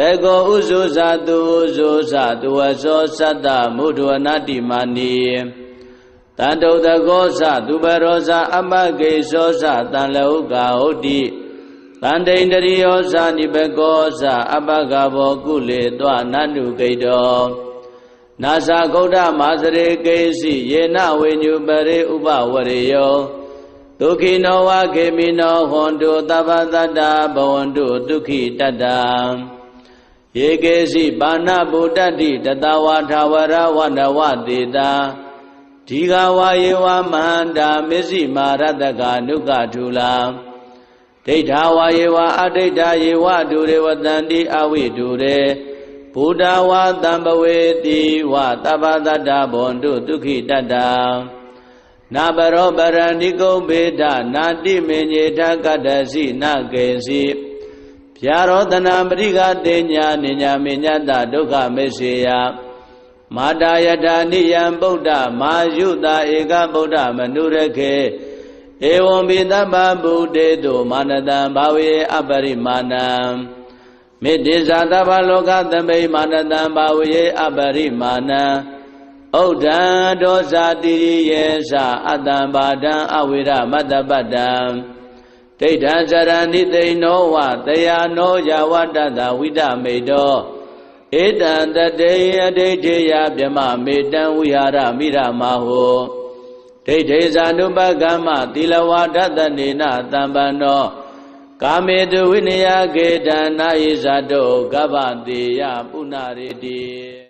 တေကောဥဇုဇာတုဥဇုဇာတုဝသောသတ္တမုဒ္ဒဝနာတိမာနီတန္တုတကောဇသူပရောဇအမဂေသောဇတန်လဟုကာဟုတ်တိတန္တိန္တရိယောဇနိဘကောဇအပကဘောကုလေတောနန္တုဂိတောနာဇာဂௌဒမာစရေကေစီယေနဝိညုပရိဥပဝရေယောဒုခိနောဝခေမိနောဟွန်တုသဗ္ဗတတ္တဘဝန္တုဒုက္ခိတတ္တ ယေကေစီပါဏဗုဒ္ဓတိတတဝါထာဝရဝန္တဝတေတာဒီဃဝါယေဝမန္တာမစ္စည်းမာရတကနုကထူလာဒိဋ္ဌာဝါယေဝအဒိဋ္ဌာယေဝဒုရေဝတန္တိအဝိဒုရေဘုဒ္ဓဝါတံပဝေတိဝသဗ္ဗတတ္တဘွန်တုဒုက္ခိတတ္တနာဘရောပရဏိကုံဘေဒနာတိမေညေထကတ္တစီနကေစီ ဗျာရောတနာပရိကတေညာနိညာမေညတဒုက္ခမေစေယမာတာယထာနိယံဗုဒ္ဓမာယုတာဧကဗုဒ္ဓမနုရခေဧဝံပိတပ္ပဗုတေတုမာနတံဘာဝေအပရိမာဏံမေတ္တိဇာတဗ္ဗလောကသမိမာနတံဘာဝေအပရိမာဏံဩဒံဒောဇာတိရိယေသအတံဘာဒံအဝိရမတ္တပတ္တံ ဒိဋ္ဌံဇရဏိသိနောဝတယာနောယဝတ္တတဝိဒမေတောဧတံတတေယဒိဋ္ဌိယဗြမမေတံဝိဟာရမိရမဟောဒိဋ္ဌိဇာနုပကမ္မသီလဝါဒတနေနတံပန္နောကာမေတုဝိနယကေတနာယိဇာတောကဗ္ဗတေယပုဏ္ဏရေတိ